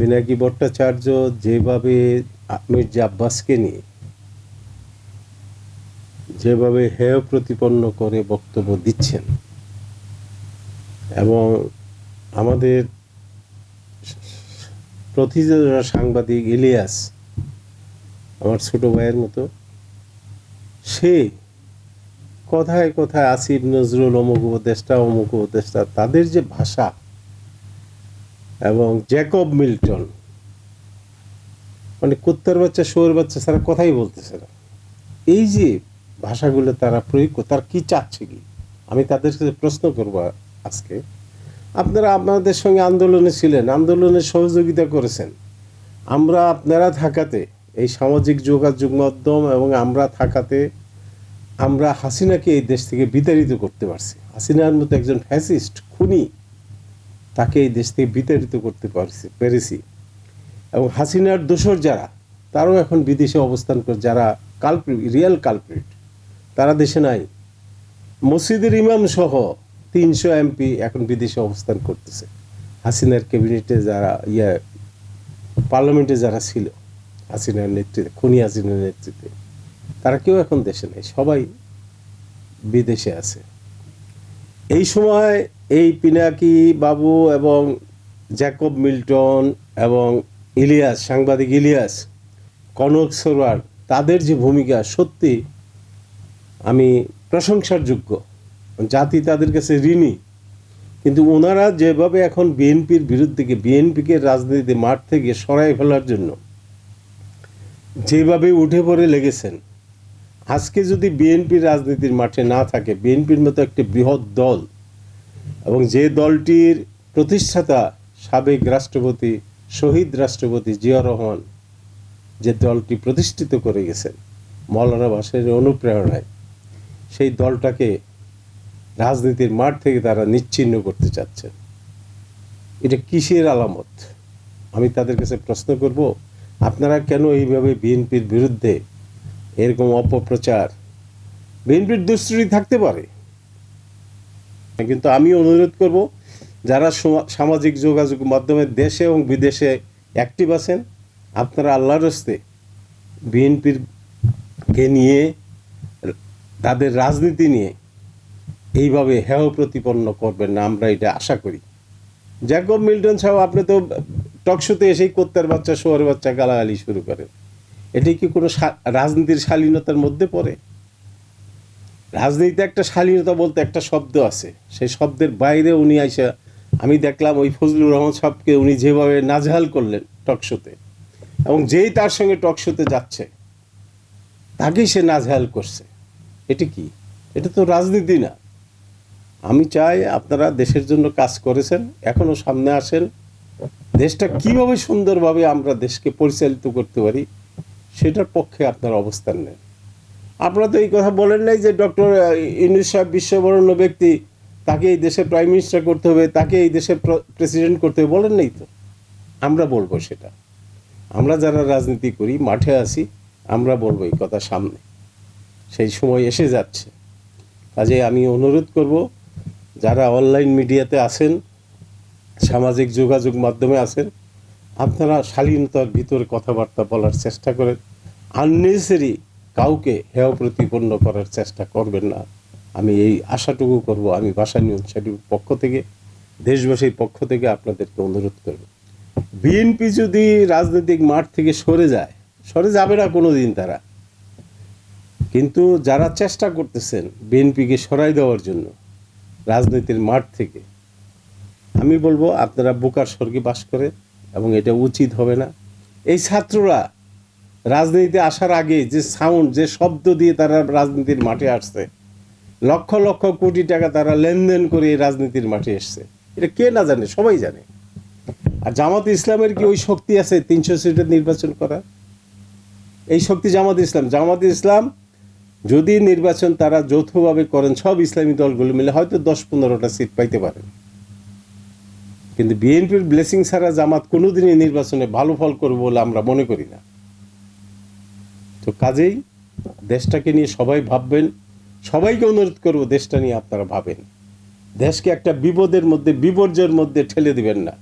পিনাকি ভট্টাচার্য যেভাবে মির্জা আব্বাসকে নিয়ে, যেভাবে হেয় প্রতিপন্ন করে বক্তব্য দিচ্ছেন এবং আমাদের প্রতিযোগিতা সাংবাদিক ইলিয়াস, আমার ছোট ভাইয়ের মতো, সে কথায় কথায় আসিফ নজরুল, অমুক উপদেষ্টা অমুক উপদেষ্টা, তাদের যে ভাষা এবং জ্যাকব মিল্টন। মানে কুত্তার বাচ্চা, শোয়ের বাচ্চা তারা কথাই বলতেছে না। এই যে ভাষাগুলো তারা প্রয়োগ তারা কি চাচ্ছে কি? আমি তাদের কাছে প্রশ্ন করব আজকে। আপনারা আপনাদের সঙ্গে আন্দোলনে ছিলেন, আন্দোলনে সহযোগিতা করেছেন। আমরা আপনারা থাকাতে, এই সামাজিক যোগাযোগ মাধ্যম এবং আমরা থাকাতে, আমরা হাসিনাকে এই দেশ থেকে বিতাড়িত করতে পারছি। হাসিনার মতো একজন ফ্যাসিস্ট, খুনি তাকে এই দেশ থেকে বিতাড়িত করতে পারছি, পেরেছি। এবং হাসিনার দোসর যারা, তারাও এখন বিদেশে অবস্থান করে, যারা কালপ্রিট রিয়েল কালপ্রিট তারা দেশে নাই। মসজিদের ইমাম সহ তিনশো এমপি এখন বিদেশে অবস্থান করতেছে। হাসিনার ক্যাবিনেটে যারা ইয়ে পার্লামেন্টে যারা ছিল, হাসিনার নেতৃত্বে, খুনি হাসিনার নেতৃত্বে, তারা কেউ এখন দেশে নেই, সবাই বিদেশে আছে। এই সময় এই পিনাকি বাবু এবং জ্যাকব মিল্টন এবং ইলিয়াস, সাংবাদিক ইলিয়াস, কনক সরোয়ার, তাদের যে ভূমিকা, সত্যি আমি প্রশংসার যোগ্য জাতি তাদের কাছে ঋণী। কিন্তু ওনারা যেভাবে এখন বিএনপির বিরুদ্ধে, বিএনপিকে রাজনীতি মাঠ থেকে সরাই ফেলার জন্য যেভাবে উঠে পড়ে লেগেছেন, আজকে যদি বিএনপির রাজনীতির মাঠে না থাকে, বিএনপির মতো একটি বৃহৎ দল এবং যে দলটির প্রতিষ্ঠাতা সাবেক রাষ্ট্রপতি, শহীদ রাষ্ট্রপতি জিয়া রহমান যে দলটি প্রতিষ্ঠিত করে গেছেন, মৌলানা বাসের অনুপ্রেরণায়, সেই দলটাকে রাজনীতির মাঠ থেকে তারা নিচ্ছিন্ন করতে চাচ্ছেন। এটা কিসের আলামত? আমি তাদের কাছে প্রশ্ন করব, আপনারা কেন এইভাবে বিএনপির বিরুদ্ধে এরকম অপপ্রচার? বিএনপির দুশ্রী থাকতে পারে। কিন্তু আমি অনুরোধ করব, যারা সম- সামাজিক যোগাযোগ মাধ্যমে দেশে এবং বিদেশে অ্যাক্টিভ আছেন, আপনারা আল্লাহর হস্তে বিএনপির কে নিয়ে, তাদের রাজনীতি নিয়ে এইভাবে হেয় প্রতিপন্ন করবেন না, আমরা এটা আশা করি। জ্যাকব মিল্টন সাহেব, আপনি তো টকশোতে এসেই কোত্তার বাচ্চা, শোয়ার বাচ্চা, গালাগালি শুরু করেন। এটি কি কোনো রাজনীতির শালীনতার মধ্যে পড়ে? রাজনীতিতে একটা শালীনতা বলতে একটা শব্দ আছে। সেই শব্দের বাইরে উনি আইসা আমি দেখলাম ওই ফজলুর রহমান সাহেবকে উনি যেভাবে নাজহাল করলেন টকশোতে এবং যেই তার সঙ্গে টকশোতে যাচ্ছে, তাকেই সে নাজহাল করছে। এটি কি? এটা তো রাজনীতি না। আমি চাই আপনারা দেশের জন্য কাজ করেছেন এখনও সামনে আসেন। দেশটা কীভাবে সুন্দরভাবে আমরা দেশকে পরিচালিত করতে পারি, সেটার পক্ষে আপনার অবস্থান নেন। আপনারা তো এই কথা বলেন নাই যে ডক্টর ইউনুস সাহেব বিশ্ববরণ্য ব্যক্তি, তাকে এই দেশের প্রাইম মিনিস্টার করতে হবে, তাকে এই দেশের প্রেসিডেন্ট করতে হবে, বলেন নাই তো? আমরা বলব সেটা। আমরা যারা রাজনীতি করি, মাঠে আছি, আমরা বলব এই কথা সামনে। সেই সময় এসে যাচ্ছে। কাজে আমি অনুরোধ করব, যারা অনলাইন মিডিয়াতে আছেন, সামাজিক যোগাযোগ মাধ্যমে আছেন, আপনারা শালীনতার ভিতরে কথাবার্তা বলার চেষ্টা করেন। আননেসেসারি কাউকে হেয় প্রতিপন্ন করার চেষ্টা করবেন না। আমি এই আশাটুকু করব। আমি ভাষা নিয়ম সেটির পক্ষ থেকে, দেশবাসীর পক্ষ থেকে আপনাদেরকে অনুরোধ করব। বিএনপি যদি রাজনৈতিক মাঠ থেকে সরে যায়, সরে যাবে না কোনো দিন তারা। কিন্তু যারা চেষ্টা করতেছেন বিএনপিকে সরাই দেওয়ার জন্য, রাজনীতির মাঠ থেকে, আমি বলব আপনারা বোকার স্বর্গে বাস করে এবং এটা উচিত হবে না। এই ছাত্ররা রাজনীতিতে আসার আগে যে সাউন্ড যে শব্দ দিয়ে তারা রাজনীতির মাঠে আসছে, লক্ষ লক্ষ কোটি টাকা তারা লেনদেন করে এই রাজনীতির মাঠে এসছে। এটা কে না জানে? সবাই জানে। আর জামাত ইসলামের কি ওই শক্তি আছে তিনশো সিটের নির্বাচন করা এই শক্তি জামাত ইসলাম। জামাত ইসলাম যদি নির্বাচন তারা যৌথভাবে করেন, সব ইসলামী দলগুলো মিলে হয়তো দশ পনেরোটা সিট পাইতে পারেন। কিন্তু বিএনপির ব্লেসিং ছাড়া জামাত কোনোদিনই নির্বাচনে ভালো ফল করবে বলে আমরা মনে করি না। তো কাজেই দেশটাকে নিয়ে সবাই ভাববেন, সবাইকে অনুরোধ করব দেশটা নিয়ে আপনারা ভাবেন। দেশকে একটা বিপদের মধ্যে, বিপর্যয়ের মধ্যে ঠেলে দিবেন না।